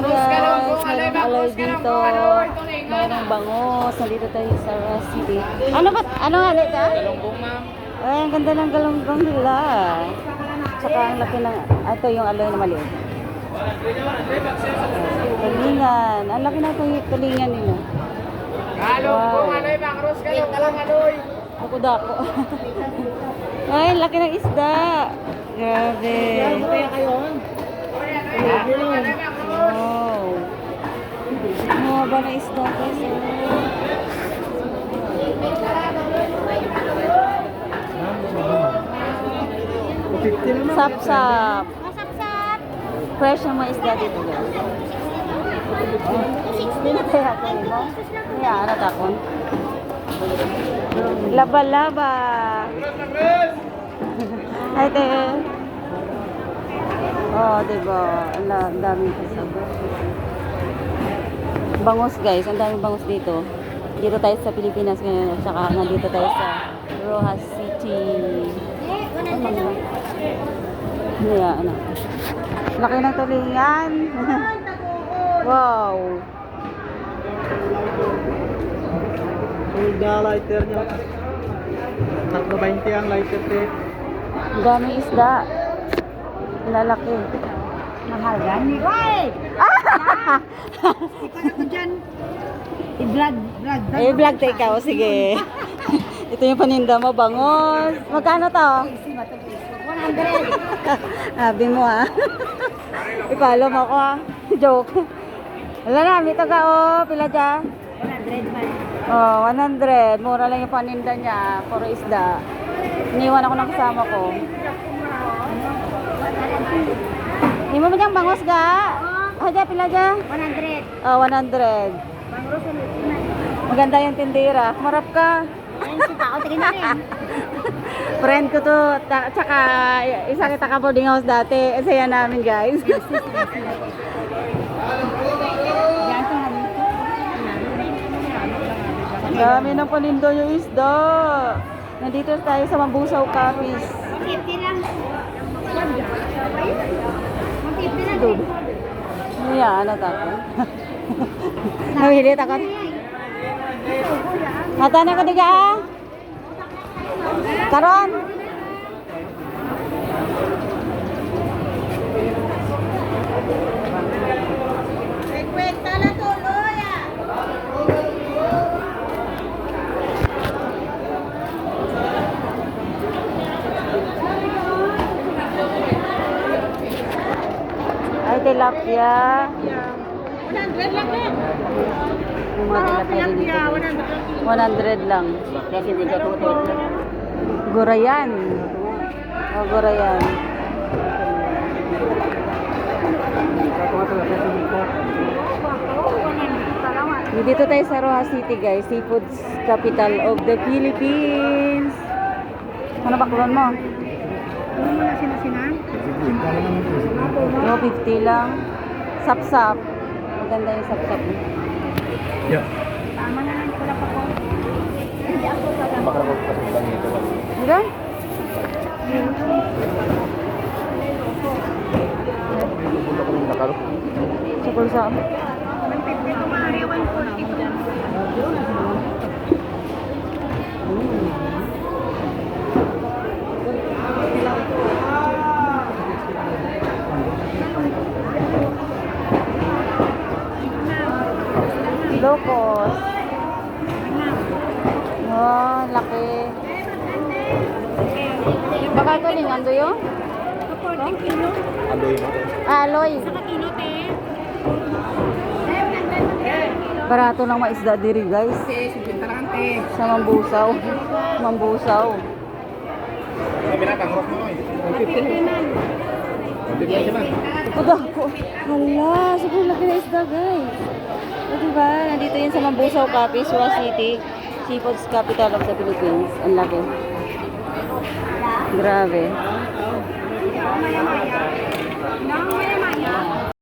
guys, merong aloy dito. Merong bangos. Nandito tayo sa Ross City. Ano ba? Ano nga nito? Galunggong ma'am. Ay, ang ganda ng galunggong nila. Tsaka ang laki ng, ah, ito yung aloy na maliit. Tulingan. Ang laki ng tuwi- tulingan nila. Galunggong, aloy, bang Ros, galunggong, aloy. Ako dako. Ay, ang laki ng isda. Grabe. Kaya kayo. Wow. Mga ba na isda guys? Sap-sap. Fresh ang mga isda dito guys. Na mo. Kaya ano takon? Laba-laba. Ay, te. Oh, diba? Ala, ang daming kasama. Bangus guys, ang daming bangus dito. Dito tayo sa Pilipinas ngayon at saka nandito tayo sa Rojas City. Yeah, ano. Laki ng tulingan. wow. Hulda lighter niya. Tatlo 20 ang lighter te. Ang daming isda. Lalaki. Mahal yan. Hoy! Ikaw na ko dyan. I-vlog, vlog. Eh, vlog tayo ikaw. Sige. Ito yung paninda mo, bangos. Magkano to? 100. Sabi mo ah. Ipalo mo ako ah. Joke. Wala na, may taga oh. Pila dyan? 100 man. Oh, 100. Mura lang yung paninda niya. Puro isda. Iniwan ako ng kasama ko. Hindi mo ba dyan bangos ga? Dyan, pila dyan? 100. Oh, 100. Bangros. Maganda yung tindera. Marap ka. Friend ko to. Ta- tsaka isa kita ka boarding house dati. Saya namin guys. Dami ng paninda yung isda. Nandito tayo sa Mambusaw Coffees. 150 lang. 150 lang. Dude. Iya, ano tako? Nawili tako. Mata na ko diga. ah. Karon. Kwenta na tuloy ah. Ay, tilapia. 100 lang eh. Yung mga tilapia din dito. 100 lang. Gurayan. O, gurayan. Dito tayo sa Rojas City guys, seafood capital of the Philippines. Ano ba kulon mo? Ano mo na sinasinan? No, 50 lang. Sapsap. Maganda yung sapsap. Yeah. Tama na lang, wala pa ko. Hindi ako pala. Baka ko kasi lang ito. Diba? Pupunta ko ng nakaro. Sa kulsa. 150 ito maaari, 140 ito. Locos. Oh, laki. Baka ito ning ando yun? 40 kilo. Aloy mo. Aloy. Saka kilo, te. Barato ng maisda diri guys. Te, 50 lang te. Sa Mambusaw. Mambusaw. May binatang rock mo eh. 50 man. 50 man. Kuda ko. Hala, sobrang laki na isda guys. O diba? Nandito yun sa Mambusaw Cafe, Suwa City. Seafood's capital of the Philippines. Ang laki. Grabe. Maya-maya.